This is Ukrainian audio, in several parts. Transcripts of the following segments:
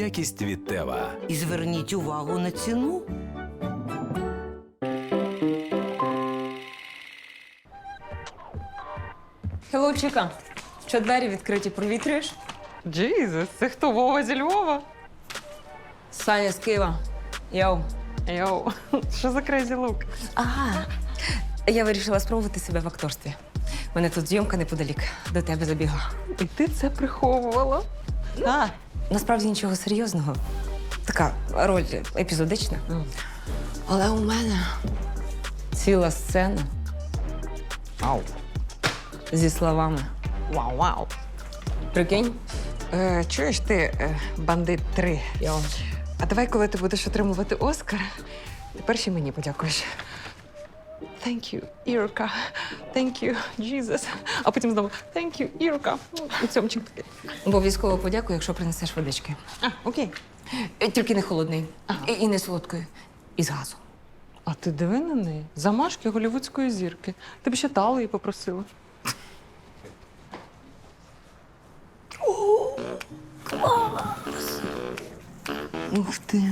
Якість від Тева. І зверніть увагу на ціну. Хеллоу, Чіка. Що двері відкриті, провітрюєш? Джізус, це хто Вова зі Львова? Саня з Києва. Йоу. Йоу, що за крейзі лук? Ага. Я вирішила спробувати себе в акторстві. У мене тут зйомка неподалік. До тебе забігла. І ти це приховувала? А, насправді нічого серйозного. Така роль епізодична. Але у мене ціла сцена Ау. зі словами. Вау, вау. Прикинь? Е, чуєш ти, е, бандит 3? Йоу. А давай, коли ти будеш отримувати Оскар, тепер ще мені подякуєш. Thank you, Ірка. Thank you, Jesus. А потім знову Thank you, Ірка. І цьомчик такий. Обов'язково подякую, якщо принесеш водички. А, окей. Е, Тільки не холодний. І, і не солодкої. І з газу. А ти диви на неї. Замашки голівудської зірки. Ти б ще талії попросила. Ух ти.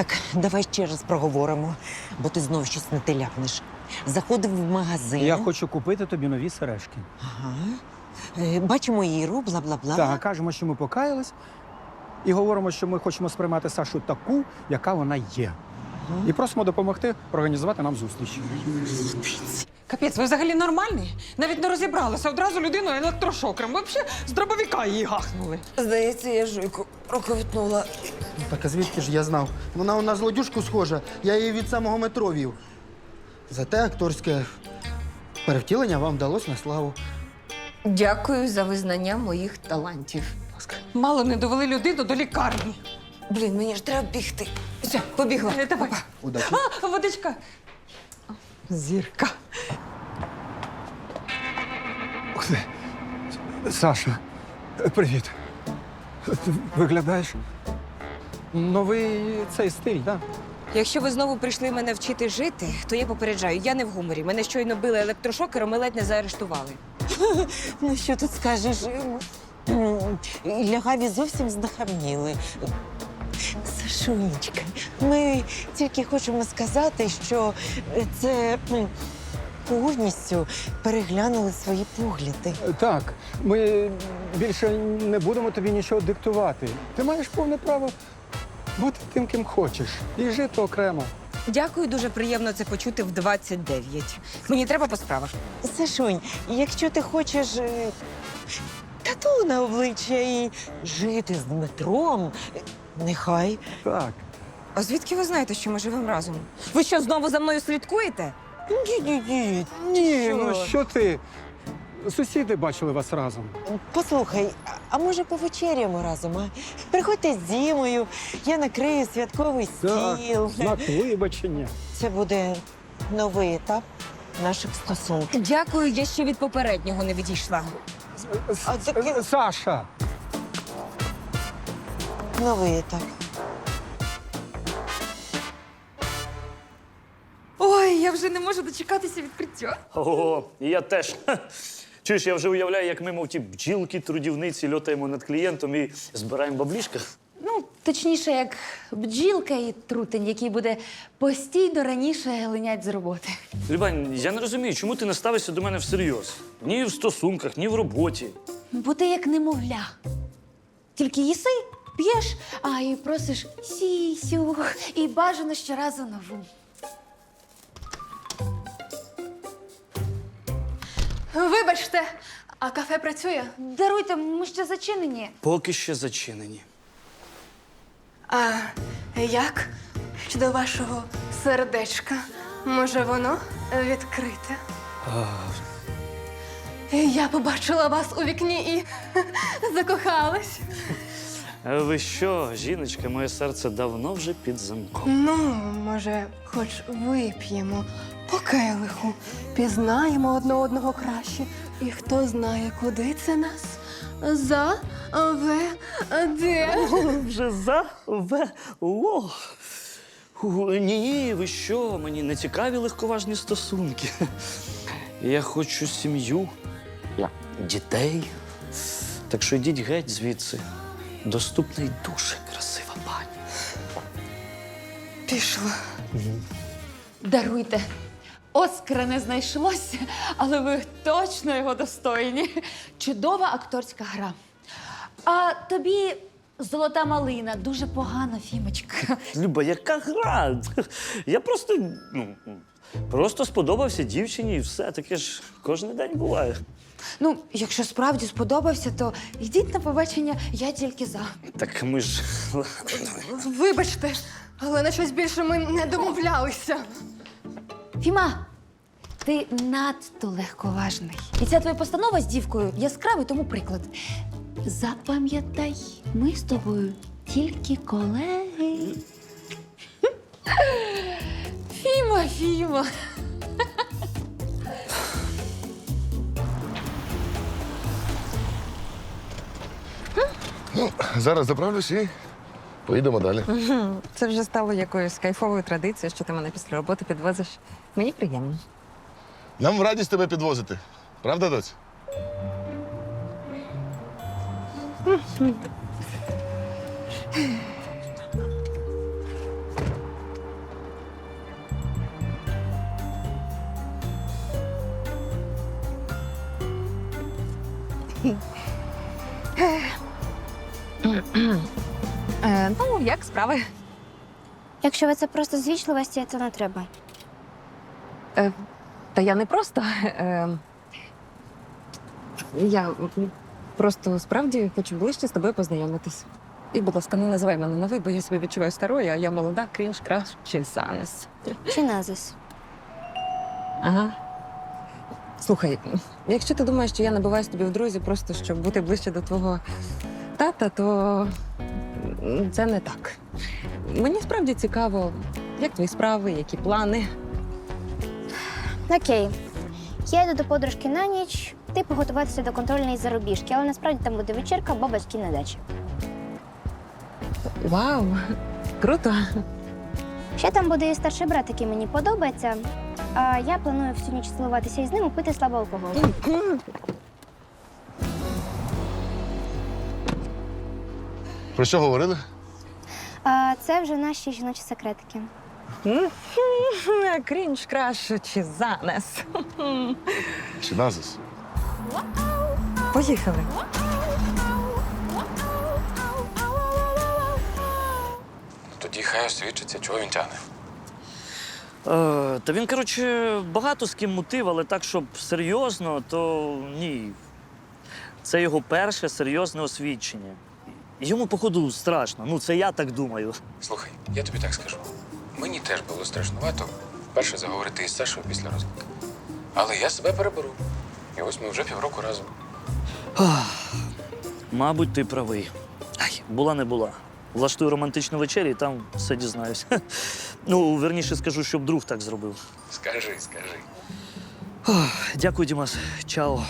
Так, давай ще раз проговоримо, бо ти знов щось не те ляпнеш. Заходив в магазин. Я хочу купити тобі нові сережки. Ага. Е, Бачимо Іру, бла бла бла. Так, кажемо, що ми покаялись, і говоримо, що ми хочемо сприймати Сашу таку, яка вона є. І просимо допомогти організувати нам зустріч. Капець, ви взагалі нормальні? Навіть не розібралися. Одразу людину електрошокером. Ви взагалі з дробовика її гахнули. Здається, я жуйку проковтнула. Так а звідки ж я знав? Вона на злодюжку схожа, я її від самого метро вів. Зате акторське перевтілення вам вдалося на славу. Дякую за визнання моїх талантів. Мало не довели людину до лікарні. Блін, мені ж треба бігти. Все, побігла. Е, Давай. Удачі. А, водичка. Зірка. Ух ти. Саша, привіт. Ти виглядаєш новий цей стиль, так? Якщо ви знову прийшли мене вчити жити, то я попереджаю, я не в гуморі. Мене щойно били електрошокером і ледь не заарештували. Ну що тут скажеш? Лягаві зовсім знахабніли. Сашунечка, ми тільки хочемо сказати, що це повністю переглянули свої погляди. Так, ми більше не будемо тобі нічого диктувати. Ти маєш повне право бути тим, ким хочеш, і жити окремо. Дякую, дуже приємно це почути в 29. Мені треба по справах. Сашунь, якщо ти хочеш е, тату на обличчя і жити з Дмитром, е, нехай. Так. А звідки ви знаєте, що ми живемо разом? Ви що, знову за мною слідкуєте? Ні-ні-ні. Ні, Що? ну що ти? Сусіди бачили вас разом. Послухай, а- може повечеряємо разом? А? Приходьте з Дімою, я накрию святковий Так, стіл. знак вибачення. Це буде новий етап наших стосунків. Дякую, я ще від попереднього не відійшла. А таки- Саша! Новий етап. Ой, я вже не можу дочекатися відкриття. Ого, і я теж. Ха. Чуєш, я вже уявляю, як ми, мов ті бджілки, трудівниці, льотаємо над клієнтом і збираємо баблішка. Ну, точніше, як бджілка і трутень, який буде постійно раніше линять з роботи. Любань, я не розумію, чому ти не ставишся до мене всерйоз? Ні в стосунках, ні в роботі. Бо ти як немовля. Тільки їси, п'єш, а і просиш сісю, і бажано щоразу нову. Вибачте, а кафе працює? Даруйте, ми ще зачинені. Поки ще зачинені. А як щодо вашого сердечка? Може, воно відкрите? Я побачила вас у вікні і закохалась. Ви що, жіночка, моє серце давно вже під замком. Ну, може, хоч вип'ємо по келиху, пізнаємо одне одного краще. І хто знає, куди це нас заведе. Вже за ве. Ні, ні, ви що? Мені не цікаві легковажні стосунки. Я хочу сім'ю, дітей. Так що йдіть геть звідси. Доступний дуже красива пані. Пішла. Даруйте. Оскара не знайшлося, але ви точно його достойні. Чудова акторська гра. А тобі золота малина дуже погана, Фімочка. Люба, яка гра? Я просто, ну, просто сподобався дівчині і все. Таке ж кожен день буває. Ну, якщо справді сподобався, то йдіть на побачення, я тільки за. Так ми ж. Вибачте, але на щось більше ми не домовлялися. Фіма, ти надто легковажний. І ця твоя постанова з дівкою яскравий тому приклад. Запам'ятай, ми з тобою тільки колеги. Фіма, Фіма. Зараз заправлюсь і поїдемо далі. Це вже стало якоюсь кайфовою традицією, що ти мене після роботи підвозиш. Мені приємно. Нам в радість тебе підвозити. Правда, доць? Е, ну, як справи? Якщо ви це просто з вічливості, то не треба. Е, та я не просто. Е, я просто справді хочу ближче з тобою познайомитись. І, будь ласка, не називай мене на ви, бо я себе відчуваю старою, а я молода, крінж, краш чи санес. Чи назис? Ага. Слухай, якщо ти думаєш, що я набиваюсь тобі в друзі, просто щоб бути ближче до твого тата, то це не так. Мені справді цікаво, як твої справи, які плани. Окей. Я йду до подружки на ніч, ти поготуватися до контрольної зарубіжки, але насправді там буде вечірка, бо батьки на дачі. Вау! Круто! Ще там буде і старший брат, який мені подобається. А я планую всю ніч цілуватися із ним і пити слабо алкоголь. Про що говорили? А це вже наші жіночі секретики. Крінж, краш чи занес. Чи назис? Поїхали. Тоді хай освідчиться, чого він тягне. Е, та він, коротше, багато з ким мутив, але так, щоб серйозно, то ні. Це його перше серйозне освідчення. Йому, походу, страшно. Ну, це я так думаю. Слухай, я тобі так скажу. Мені теж було страшнувато вперше заговорити із Сашою після розлуки. Але я себе переберу. І ось ми вже півроку разом. Мабуть, ти правий. Ай, була не була. Влаштую романтичну вечерю і там все дізнаюсь. Ну, верніше скажу, щоб друг так зробив. Скажи, скажи. Дякую, Дімас. Чао.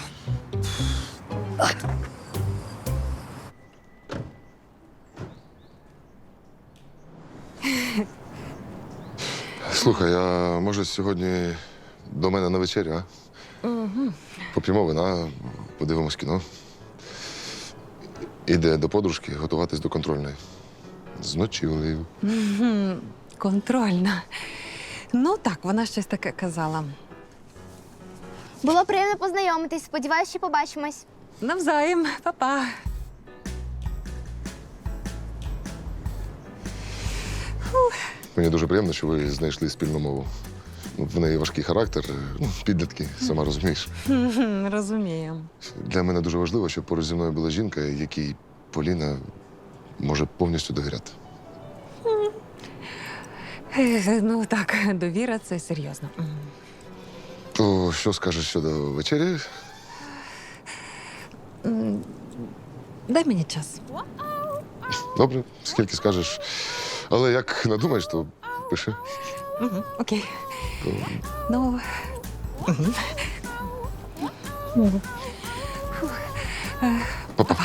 Слухай, а може сьогодні до мене на вечерю, а? Угу. Поп'ємо вина, подивимось кіно. Іде до подружки готуватись до контрольної. З ночівлею. Контрольна. Ну так, вона щось таке казала. Було приємно познайомитись. Сподіваюсь, ще побачимось. Навзаєм, па-па. Мені дуже приємно, що ви знайшли спільну мову. Ну, В неї важкий характер, ну, підлітки, сама розумієш. Розумію. Для мене дуже важливо, щоб поруч зі мною була жінка, якій Поліна може повністю довіряти. Е, Ну так, довіра це серйозно. То що скажеш щодо вечері? Дай мені час. Добре, скільки скажеш. Але як надумаєш, то пиши. Угу, окей. То Ну. Па-па.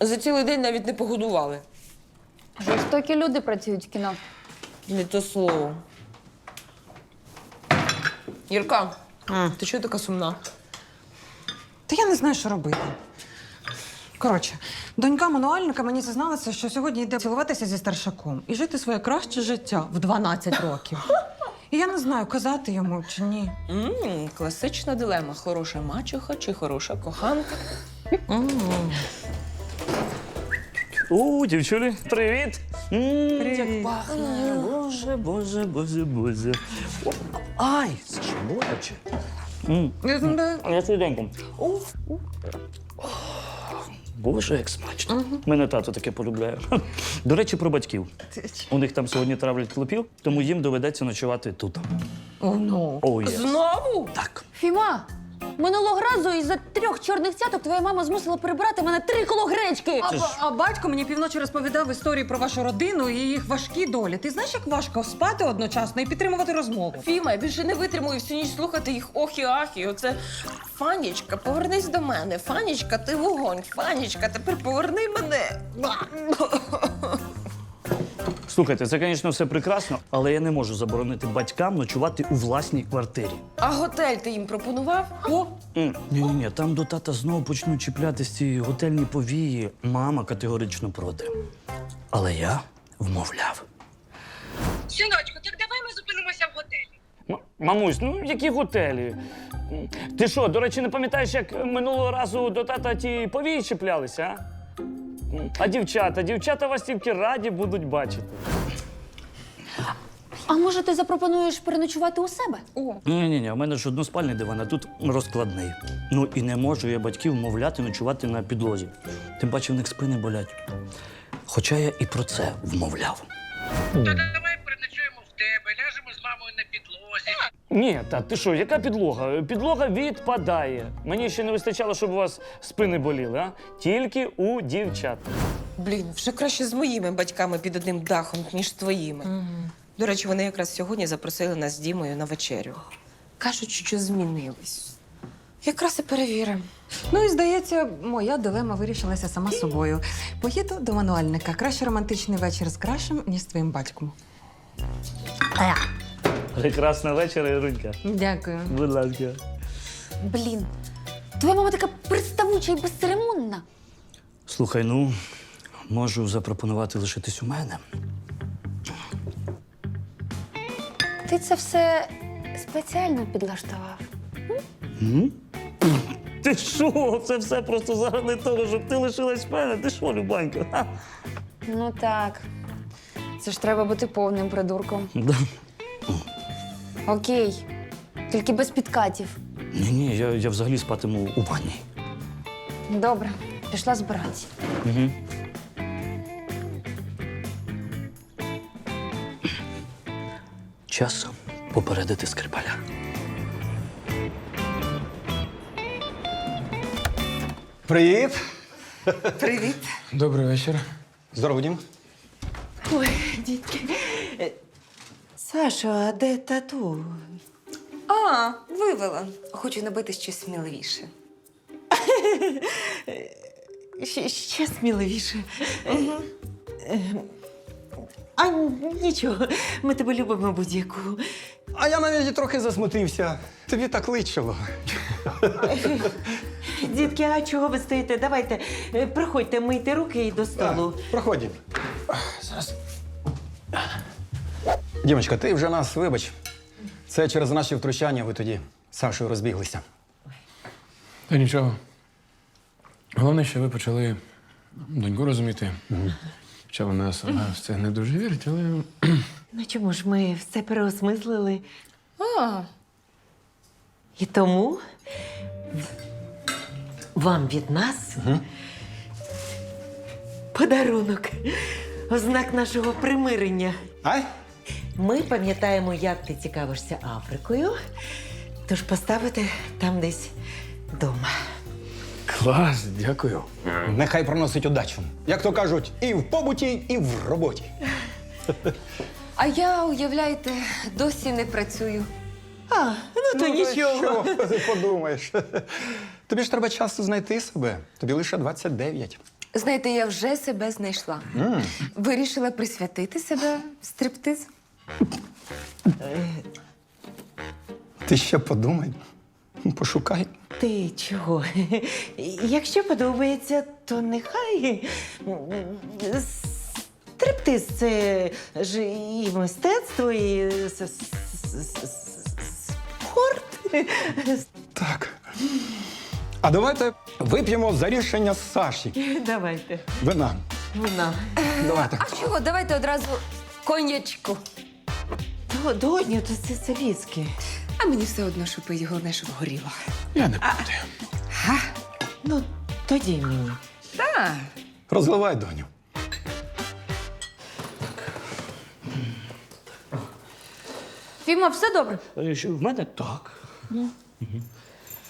За цілий день навіть не погодували. Жорстокі люди працюють в кіно. Не то слово. Юрка, ти чого така сумна? Та я не знаю, що робити. Коротше, донька мануальника мені зізналася, що сьогодні йде цілуватися зі старшаком і жити своє краще життя в 12 років. І я не знаю, казати йому чи ні. м класична дилема: хороша мачеха чи хороша коханка. О, дівчулі, привіт! Привіт. Як пахне. Боже, боже, боже, боже. О, Ай, це ж боляче. М, Я швиденько. Боже, як смачно. Мене тато таке полюбляє. До речі, про батьків. У них там сьогодні травлять клопів, тому їм доведеться ночувати тут. О, ну. О, є. Знову? Так. Фіма, минулого разу із-за трьох чорних цяток твоя мама змусила прибирати в мене три коло гречки. А, а батько мені півночі розповідав історії про вашу родину і їх важкі долі. Ти знаєш, як важко спати одночасно і підтримувати розмову? Фіма, я більше не витримую всю ніч слухати їх охі-ахі. Оце Фанічка, повернись до мене. Фанічка, ти вогонь. Фанічка, тепер поверни мене. Слухайте, це, звісно, все прекрасно, але я не можу заборонити батькам ночувати у власній квартирі. А готель ти їм пропонував? О, Ні, ні, ні, там до тата знову почнуть чіплятись ці готельні повії. Мама категорично проти. Але я вмовляв. Синочку, так давай ми зупинимося в готелі. М- Мамусь, ну які готелі? М, Ти що, до речі, не пам'ятаєш, як минулого разу до тата ті повії чіплялися, а? А дівчата, дівчата вас тільки раді будуть бачити. А може ти запропонуєш переночувати у себе? о. Ні, ні, ні, у мене ж односпальний диван, а тут розкладний. Ну і не можу я батьків вмовляти ночувати на підлозі. Тим паче в них спини болять. Хоча я і про це вмовляв. То давай переночуємо в тебе, ляжемо з мамою на підлозі. Ні, та ти що, яка підлога? Підлога відпадає. Мені ще не вистачало, щоб у вас спини боліли, а? Тільки у дівчат. Блін, вже краще з моїми батьками під одним дахом, ніж з твоїми. До речі, вони якраз сьогодні запросили нас з Дімою на вечерю. Кажуть, що змінились. Якраз і перевіримо. Ну і здається, моя дилема вирішилася сама собою. Поїду до мануальника. Краще романтичний вечір з крашем, ніж з твоїм батьком. Прекрасна вечора, Ірунька. Дякую. Будь ласка. Блін, твоя мама така приставуча і безцеремонна. Слухай, ну, можу запропонувати лишитись у мене. Ти це все спеціально підлаштував. М? Ти що? Це все просто заради того, щоб ти лишилась в мене. Ти що, Любанька? Ха? Ну так. Це ж треба бути повним придурком. Да. Окей. Тільки без підкатів. Ні, ні, я, я взагалі спатиму у ванні. Добре, пішла збирати. Угу. Час попередити скрипаля. Привіт! Привіт. Добрий вечір. Здорово, Дім. Ой, дітки. Сашо, а де тату? А, вивела. Хочу набити щось сміливіше. Ще, ще сміливіше. Е, А нічого, ми тебе любимо будь-яку. А я навіть і трохи засмутився. Тобі так личило. Дітки, а чого ви стоїте? Давайте, е, проходьте, мийте руки і до столу. Проходь. Дім. Дімочка, ти вже нас вибач. Це через наші втручання ви тоді з Сашою розбіглися. Та нічого. Головне, що ви почали доньку розуміти. Хоча вона сама в це не дуже вірить, але Ну чому ж ми все переосмислили? А, І тому вам від нас подарунок, ознак нашого примирення. Ай? Ми пам'ятаємо, як ти цікавишся Африкою, тож поставити там десь вдома. клас, дякую. Нехай проносить удачу. Як то кажуть, і в побуті, і в роботі. а я, уявляєте, досі не працюю. А, ну то нічого. Що ти подумаєш? Тобі ж треба часу знайти себе. Тобі лише 29. Знаєте, я вже себе знайшла. Вирішила присвятити себе стриптизу. Ти ще подумай, пошукай. Ти чого? Якщо подобається, то нехай. Стриптиз це ж і мистецтво, і спорт. Так. А давайте вип'ємо за рішення Саші. Давайте. Вина. Вона. Давайте. А чого? Давайте одразу конячку. До- Доню, то це, це віскі. А мені все одно, що пить, головне, щоб горіло. Я не проти. Ну, тоді мені. Так. Розливай, доню. Фіма, все добре? Е, що, В мене так.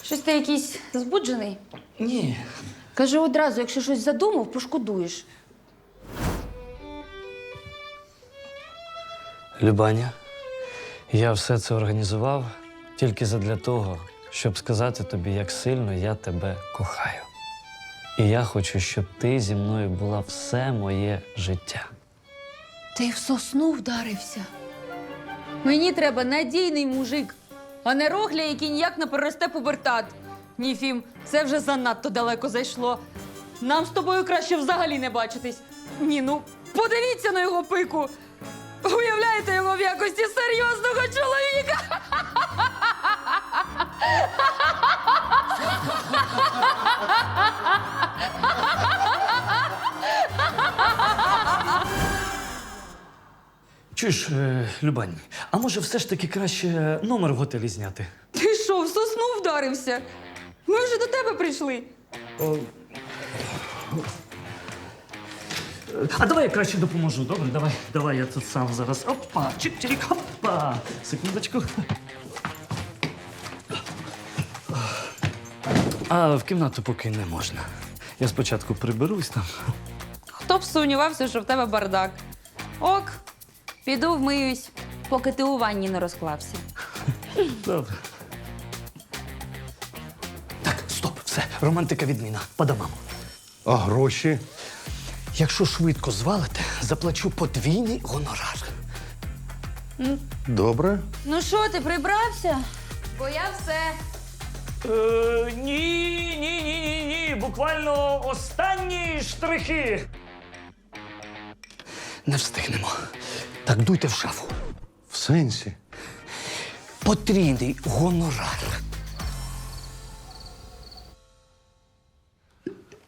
Щось ти якийсь збуджений? Ні. Кажи одразу, якщо щось задумав, пошкодуєш. Любаня, я все це організував тільки задля того, щоб сказати тобі, як сильно я тебе кохаю. І я хочу, щоб ти зі мною була все моє життя. Ти в сосну вдарився. Мені треба надійний мужик, а не рохля, який ніяк не переросте пубертат. Ні, Фім, це вже занадто далеко зайшло. Нам з тобою краще взагалі не бачитись. Ні, ну подивіться на його пику. Уявляєте його в якості серйозного чоловіка. Чуєш, е, Любань, а може все ж таки краще номер в готелі зняти? Ти що, в сосну вдарився? Ми вже до тебе прийшли. А давай я краще допоможу, добре? Давай, давай я тут сам зараз. Опа, чик-чирік, опа. Секундочку. А в кімнату поки не можна. Я спочатку приберусь там. Хто б сумнівався, що в тебе бардак? Ок, піду вмиюсь, поки ти у ванні не розклався. Добре. Так, стоп, все, романтика відміна. По домам. А гроші? Якщо швидко звалите, заплачу подвійний гонорар. Добре. Ну що, ти прибрався? Бо я все. Е, ні, ні, ні, ні, ні. Буквально останні штрихи. Не встигнемо. Так дуйте в шафу. В сенсі. Потрійний гонорар.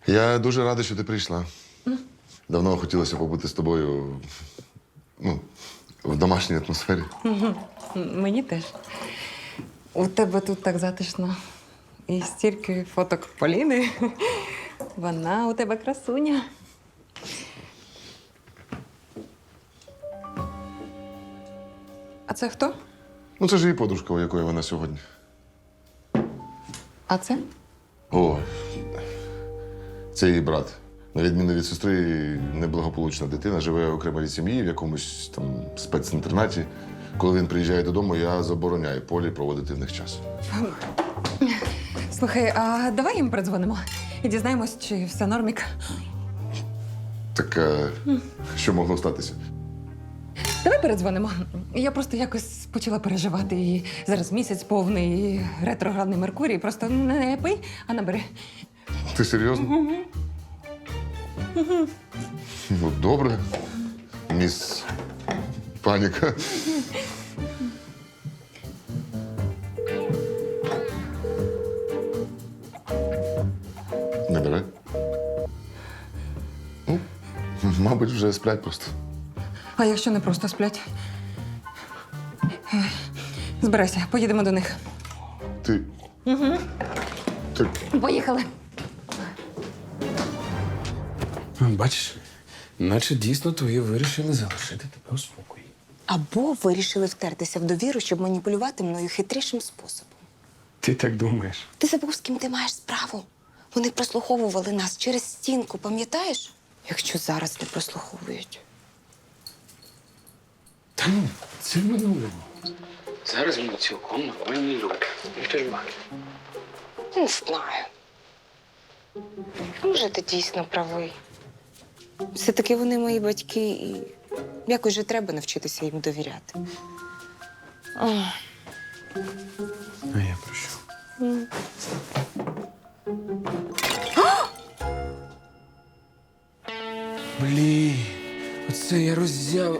Я дуже радий, що ти прийшла. Давно хотілося побути з тобою ну, в домашній атмосфері. Мені теж. У тебе тут так затишно. І стільки фоток Поліни. Вона у тебе красуня. А це хто? Ну, це ж її подружка, у якої вона сьогодні. А це? О, це її брат. На відміну від сестри, неблагополучна дитина живе окремо від сім'ї в якомусь там спецінтернаті. Коли він приїжджає додому, я забороняю полі проводити в них час. Слухай, а давай їм передзвонимо і дізнаємось, чи все нормік. Так е, що могло статися? Давай передзвонимо. Я просто якось почала переживати. І зараз місяць повний і ретроградний Меркурій. Просто не пий, а набери. Ти серйозно? Ну, добре. Міс паніка. Не бере. Ну, мабуть, вже сплять просто. А якщо не просто сплять? Збирайся, поїдемо до них. Ти. Угу. Ти Поїхали. Бачиш, наче дійсно твої вирішили залишити тебе у спокої. Або вирішили втертися в довіру, щоб маніпулювати мною хитрішим способом. Ти так думаєш? Ти забув, з ким ти маєш справу. Вони прослуховували нас через стінку, пам'ятаєш? Якщо зараз не прослуховують. Та ну, це в минулому. Зараз ми цілком нормальні люди. Ну, ти ж бачиш. Не знаю. Може, ти дійсно правий. Все-таки вони мої батьки, і якось же треба навчитися їм довіряти. Ох. А я про що? Блін, оце я роззяв.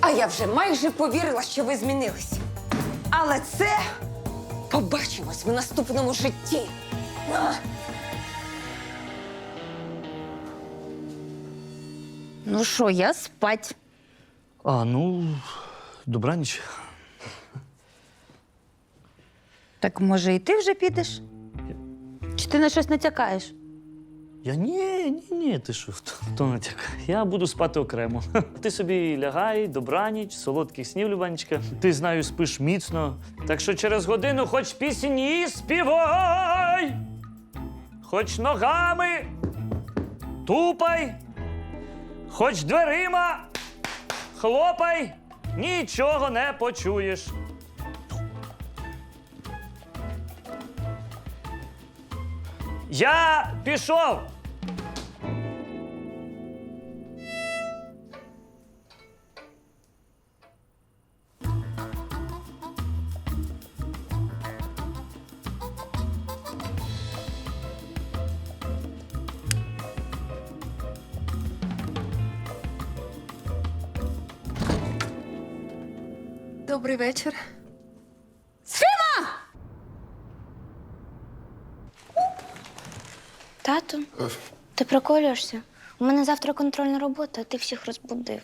А я вже майже повірила, що ви змінились. Але це побачимось в наступному житті. А! Ну що, я спать. А, ну, добраніч. Так може і ти вже підеш? Чи ти на щось натякаєш? Я ні, ні, ні, ти що, хто, хто натяк? Я буду спати окремо. Ти собі лягай, добраніч, солодких снів, Любанечка. Ти знаю, спиш міцно. Так що через годину хоч пісні співай, хоч ногами тупай, хоч дверима хлопай, нічого не почуєш. Я пішов. Добрий вечір. Тату, ти приколюєшся? У мене завтра контрольна робота, а ти всіх розбудив.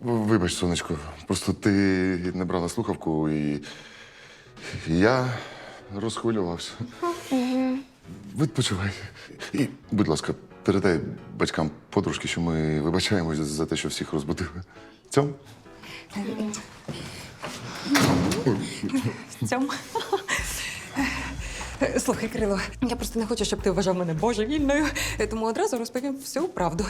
Вибач, сонечко, просто ти не брала слухавку і я розхвилювався. Відпочивай. І, будь ласка, передай батькам подружки, що ми вибачаємось за те, що всіх розбудили. Цьом? Цьому. Слухай, Крило, я просто не хочу, щоб ти вважав мене божевільною, тому одразу розповім всю правду.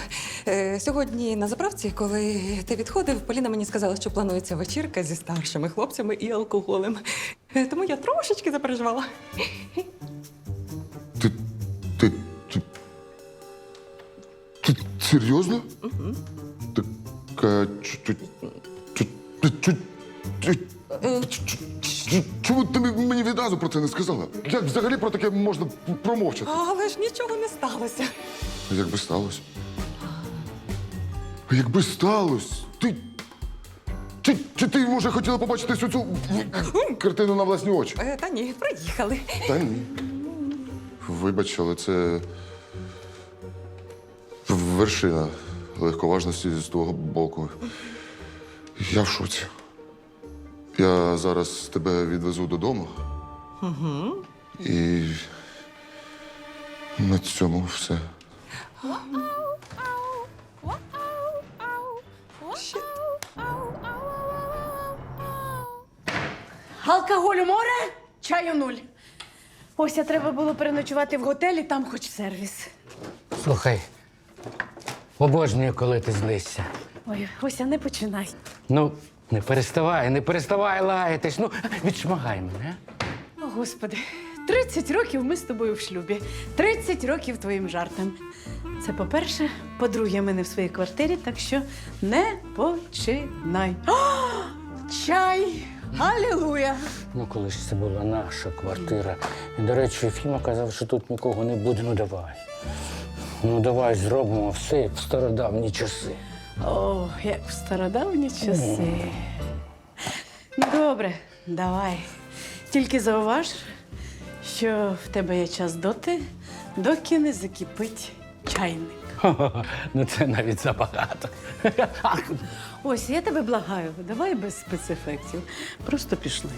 Е, Сьогодні на заправці, коли ти відходив, Поліна мені сказала, що планується вечірка зі старшими хлопцями і алкоголем. Е, Тому я трошечки запереживала. Ти. Ти. Ти. Ти серйозно? Угу. Так. а, чу- чу- чу- чу- чу- Чому ти мені відразу про це не сказала? Як взагалі про таке можна промовчати? Але ж нічого не сталося. Якби сталося. Якби сталося? Ти. Чи, чи ти, може, хотіла побачити всю цю картину на власні очі? Е, Та ні, приїхали. Та ні. Вибач, але це вершина легковажності з твого боку. Я в шоці. Я зараз тебе відвезу додому. Угу. І на цьому все. Алкоголю море, чаю нуль. Ось а треба було переночувати в готелі, там хоч сервіс. Слухай, обожнюю, коли ти злишся. Ой, ось а не починай. Ну, не переставай, не переставай лаятись. Ну, відшмагай мене. О, господи, 30 років ми з тобою в шлюбі. 30 років твоїм жартам. Це по-перше. По-друге, ми не в своїй квартирі, так що не починай. О, чай! Алілуя! Ну, коли ж це була наша квартира. І, до речі, Фіма казав, що тут нікого не буде. Ну давай. Ну давай зробимо все як в стародавні часи. О, як в стародавні часи. Ну, добре, давай. Тільки зауваж, що в тебе є час доти, доки не закипить чайник. Ну це навіть забагато. Ось, я тебе благаю, давай без спецефектів. Просто пішли.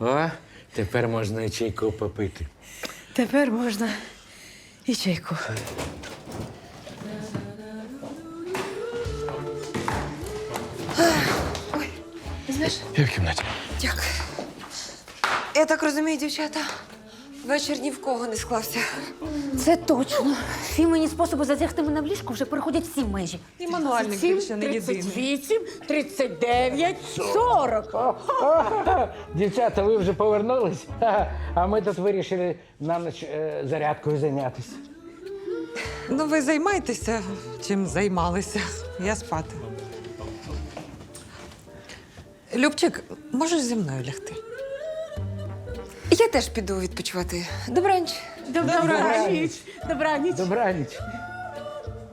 О, тепер можна і чайку попити. Тепер можна і чайку. Знаєш, Я в кімнаті. дякую. Я так розумію, дівчата, Вечір ні в кого не склався. Це точно. Фімені способи затягти мене в ліжку вже переходять всі межі. І мануальник більше не єдиний. 38, 39, 40. Дівчата, ви вже повернулись, а ми тут вирішили на ніч е, зарядкою зайнятися. Ну, ви займайтеся, чим займалися. Я спати. Любчик, можеш зі мною лягти? Я теж піду відпочивати. Добраніч. Добраніч. Добраніч. Добраніч.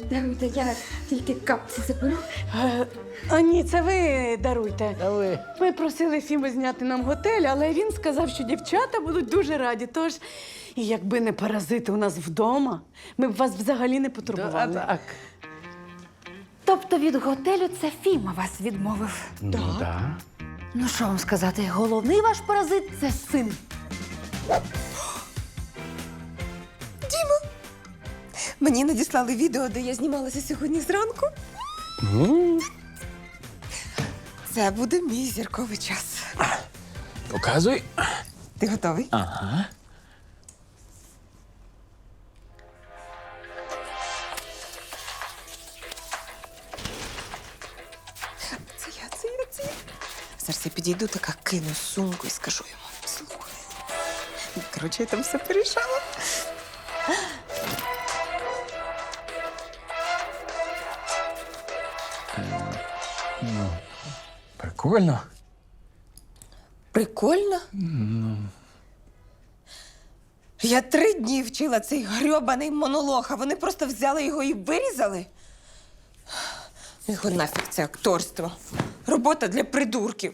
Даруйте, я тільки капці заберу. Е, А ні, це ви даруйте. Ви? Ми просили Фіму зняти нам готель, але він сказав, що дівчата будуть дуже раді. Тож, і якби не паразити у нас вдома, ми б вас взагалі не потурбували. Так. Тобто від готелю це Фіма вас відмовив. Ну, так. Ну що вам сказати, головний ваш паразит це син. Мені надіслали відео, де я знімалася сьогодні зранку. Це буде мій зірковий час. Показуй. Ти готовий? Ага. Це я, це я, це я. Зараз я підійду, така кину сумку і скажу йому. Коротше, я там все порішала. Прикольно. Прикольно? Я три дні вчила цей грьобаний монолог, а вони просто взяли його і вирізали. Ну Його нафіг це акторство. Робота для придурків.